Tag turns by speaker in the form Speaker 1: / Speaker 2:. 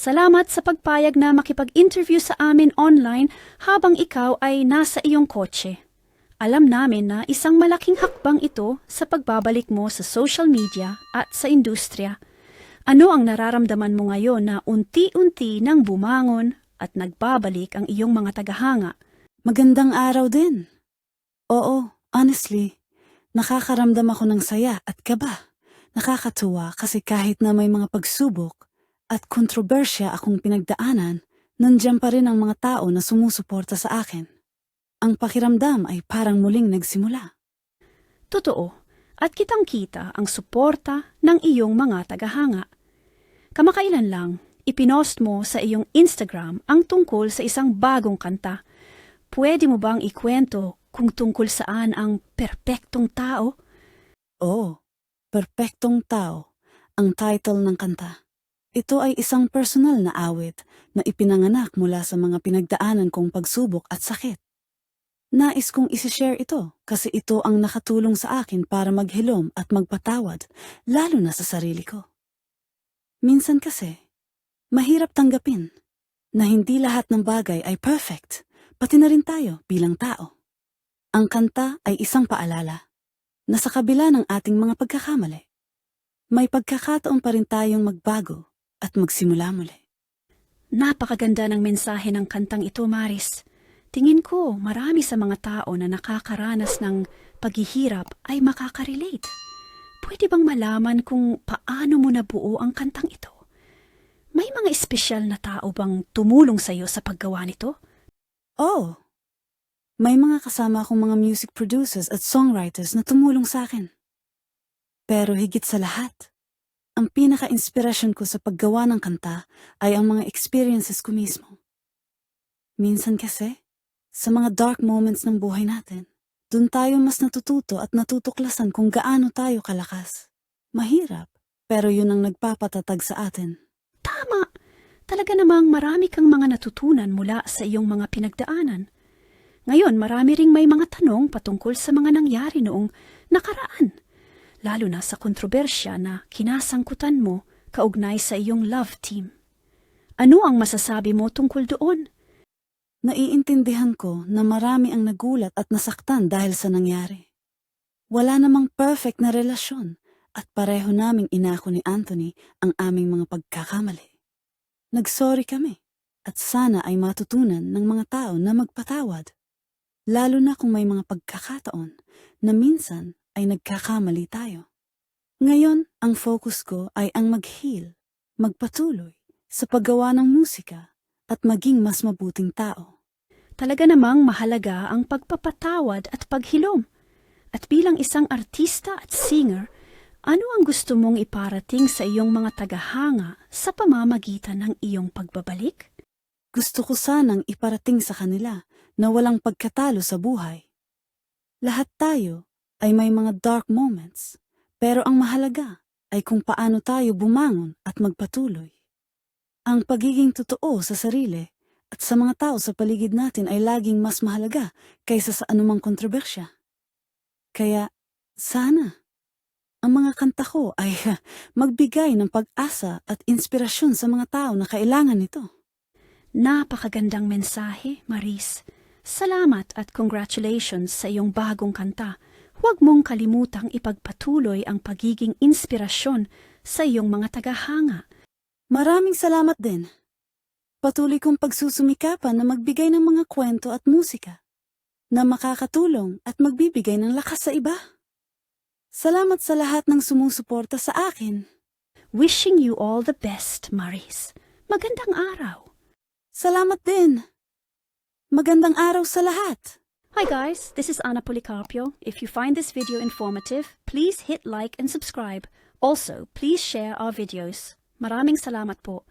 Speaker 1: Salamat sa pagpayag na makipag-interview sa amin online habang ikaw ay nasa iyong kotse. Alam namin na isang malaking hakbang ito sa pagbabalik mo sa social media at sa industriya. Ano ang nararamdaman mo ngayon na unti-unti nang bumangon at nagbabalik ang iyong mga tagahanga?
Speaker 2: Magandang araw din. Oo, honestly, nakakaramdam ako ng saya at kaba. Nakakatuwa kasi kahit na may mga pagsubok at kontrobersya akong pinagdaanan, nandiyan pa rin ang mga tao na sumusuporta sa akin. Ang pakiramdam ay parang muling nagsimula.
Speaker 1: Totoo, at kitang-kita ang suporta ng iyong mga tagahanga. Kamakailan lang, ipinost mo sa iyong Instagram ang tungkol sa isang bagong kanta. Pwede mo bang ikwento kung tungkol saan ang perpektong tao?
Speaker 2: Oo, Perpektong Tao, ang title ng kanta. Ito ay isang personal na awit na ipinanganak mula sa mga pinagdaanan kong pagsubok at sakit. Nais kong isishare ito kasi ito ang nakatulong sa akin para maghilom at magpatawad, lalo na sa sarili ko. Minsan kasi, mahirap tanggapin na hindi lahat ng bagay ay perfect, pati na rin tayo bilang tao. Ang kanta ay isang paalala na sa kabila ng ating mga pagkakamali, may pagkakataon pa rin tayong magbago at magsimula muli.
Speaker 1: Napakaganda ng mensahe ng kantang ito, Maris. Tingin ko marami sa mga tao na nakakaranas ng paghihirap ay makakarelate. Pwede bang malaman kung paano mo nabuo ang kantang ito? May mga espesyal na tao bang tumulong sa iyo sa paggawa nito?
Speaker 2: Oh, may mga kasama akong mga music producers at songwriters na tumulong sa akin. Pero higit sa lahat, ang pinaka-inspirasyon ko sa paggawa ng kanta ay ang mga experiences ko mismo. Minsan kasi, sa mga dark moments ng buhay natin, dun tayo mas natututo at natutuklasan kung gaano tayo kalakas. Mahirap, pero yun ang nagpapatatag sa atin.
Speaker 1: Tama! Talaga namang marami kang mga natutunan mula sa iyong mga pinagdaanan. Ngayon, marami ring may mga tanong patungkol sa mga nangyari noong nakaraan. Lalo na sa kontrobersya na kinasangkutan mo kaugnay sa iyong love team. Ano ang masasabi mo tungkol doon?
Speaker 2: Naiintindihan ko na marami ang nagulat at nasaktan dahil sa nangyari. Wala namang perfect na relasyon at pareho naming inako ni Anthony ang aming mga pagkakamali. Nagsorry kami at sana ay matutunan ng mga tao na magpatawad. Lalo na kung may mga pagkakataon na minsan ay nagkakamali tayo. Ngayon, ang focus ko ay ang mag-heal, magpatuloy sa paggawa ng musika at maging mas mabuting tao.
Speaker 1: Talaga namang mahalaga ang pagpapatawad at paghilom. At bilang isang artista at singer, ano ang gusto mong iparating sa iyong mga tagahanga sa pamamagitan ng iyong pagbabalik?
Speaker 2: Gusto ko sanang iparating sa kanila na walang pagkatalo sa buhay. Lahat tayo ay may mga dark moments, pero ang mahalaga ay kung paano tayo bumangon at magpatuloy. Ang pagiging totoo sa sarili at sa mga tao sa paligid natin ay laging mas mahalaga kaysa sa anumang kontrobersya. Kaya, sana, ang mga kanta ko ay magbigay ng pag-asa at inspirasyon sa mga tao na kailangan nito.
Speaker 1: Napakagandang mensahe, Maris. Salamat at congratulations sa iyong bagong kanta. Huwag mong kalimutang ipagpatuloy ang pagiging inspirasyon sa iyong mga tagahanga.
Speaker 2: Maraming salamat din. Patuloy kong pagsusumikapan na magbigay ng mga kwento at musika na makakatulong at magbibigay ng lakas sa iba. Salamat sa lahat ng sumusuporta sa akin.
Speaker 1: Wishing you all the best, Maris. Magandang araw.
Speaker 2: Salamat din. Magandang araw sa lahat.
Speaker 1: Hi guys, this is Anna Policarpio. If you find this video informative, please hit like and subscribe. Also, please share our videos. Maraming salamat po.